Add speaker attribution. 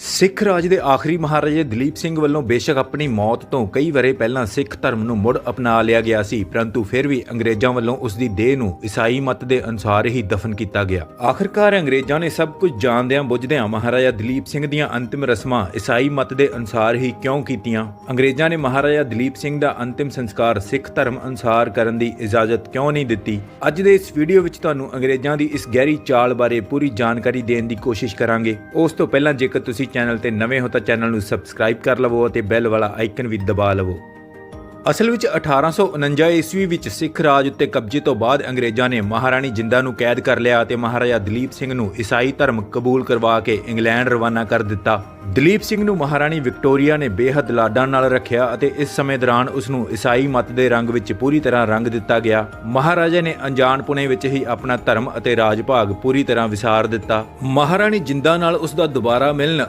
Speaker 1: ਸਿੱਖ ਰਾਜ ਦੇ ਆਖਰੀ ਮਹਾਰਾਜੇ ਦਲੀਪ ਸਿੰਘ ਵੱਲੋਂ ਬੇਸ਼ੱਕ ਆਪਣੀ ਮੌਤ ਤੋਂ ਕਈ ਵਰੇ ਪਹਿਲਾਂ ਸਿੱਖ ਧਰਮ ਨੂੰ ਮੁੜ ਅਪਣਾ ਲਿਆ ਗਿਆ ਸੀ, ਪਰੰਤੂ ਫਿਰ ਵੀ ਅੰਗਰੇਜ਼ਾਂ ਵੱਲੋਂ ਉਸ ਦੀ ਦੇਹ ਨੂੰ ਈਸਾਈ ਮਤ ਦੇ ਅਨੁਸਾਰ ਹੀ ਦਫਨ ਕੀਤਾ ਗਿਆ। ਆਖਰਕਾਰ ਅੰਗਰੇਜ਼ਾਂ ਨੇ ਸਭ ਕੁਝ ਜਾਣਦਿਆਂ ਬੁੱਝਦਿਆਂ ਮਹਾਰਾਜਾ ਦਲੀਪ ਸਿੰਘ ਦੀਆਂ ਅੰਤਿਮ ਰਸਮਾਂ ਈਸਾਈ ਮਤ ਦੇ ਅਨੁਸਾਰ ਹੀ ਕਿਉਂ ਕੀਤੀਆਂ? ਅੰਗਰੇਜ਼ਾਂ ਨੇ ਮਹਾਰਾਜਾ ਦਲੀਪ ਸਿੰਘ ਦਾ ਅੰਤਿਮ ਸੰਸਕਾਰ ਸਿੱਖ ਧਰਮ ਅਨੁਸਾਰ ਕਰਨ ਦੀ ਇਜਾਜ਼ਤ ਕਿਉਂ ਨਹੀਂ ਦਿੱਤੀ? ਅੱਜ ਦੇ ਇਸ ਵੀਡੀਓ ਵਿੱਚ ਤੁਹਾਨੂੰ ਅੰਗਰੇਜ਼ਾਂ ਦੀ ਇਸ ਗਹਿਰੀ ਚਾਲ ਬਾਰੇ ਪੂਰੀ ਜਾਣਕਾਰੀ ਦੇਣ ਦੀ ਕੋਸ਼ਿਸ਼ ਕਰਾਂਗੇ। ਉਸ ਤੋਂ ਪਹਿਲਾਂ ਜੇਕਰ ਤੁਸੀਂ ਚੈਨਲ ਤੇ ਨਵੇਂ ਹੋ ਤਾਂ ਚੈਨਲ ਨੂੰ ਸਬਸਕ੍ਰਾਈਬ ਕਰ ਲਵੋ ਅਤੇ ਬੈਲ ਵਾਲਾ ਆਈਕਨ ਵੀ ਦਬਾ ਲਵੋ। ਅਸਲ ਵਿੱਚ 1849 ਈਸਵੀ ਵਿੱਚ ਸਿੱਖ ਰਾਜ ਉੱਤੇ ਕਬਜ਼ੇ ਤੋਂ ਬਾਅਦ ਅੰਗਰੇਜ਼ਾਂ ਨੇ ਮਹਾਰਾਣੀ ਜਿੰਦਾ ਨੂੰ ਕੈਦ ਕਰ ਲਿਆ ਅਤੇ ਮਹਾਰਾਜਾ ਦਲੀਪ ਸਿੰਘ ਨੂੰ ਈਸਾਈ ਧਰਮ ਕਬੂਲ ਕਰਵਾ ਕੇ ਇੰਗਲੈਂਡ ਰਵਾਨਾ ਕਰ ਦਿੱਤਾ। ਦਲੀਪ ਸਿੰਘ ਨੂੰ ਮਹਾਰਾਣੀ ਵਿਕਟੋਰੀਆ ਨੇ ਬੇਹੱਦ ਲਾਡਾਂ ਨਾਲ ਰੱਖਿਆ ਅਤੇ ਇਸ ਸਮੇਂ ਦੌਰਾਨ ਉਸ ਨੂੰ ਈਸਾਈ ਮਤ ਦੇ ਰੰਗ ਵਿੱਚ ਪੂਰੀ ਤਰ੍ਹਾਂ ਰੰਗ ਦਿੱਤਾ ਗਿਆ। ਮਹਾਰਾਜਾ ਨੇ ਅਣਜਾਣਪੁਣੇ ਵਿੱਚ ਹੀ ਆਪਣਾ ਧਰਮ ਅਤੇ ਰਾਜ ਭਾਗ ਪੂਰੀ ਤਰ੍ਹਾਂ ਵਿਸਾਰ ਦਿੱਤਾ। ਮਹਾਰਾਣੀ ਜਿੰਦਾ ਨਾਲ ਉਸ ਦਾ ਦੁਬਾਰਾ ਮਿਲਣ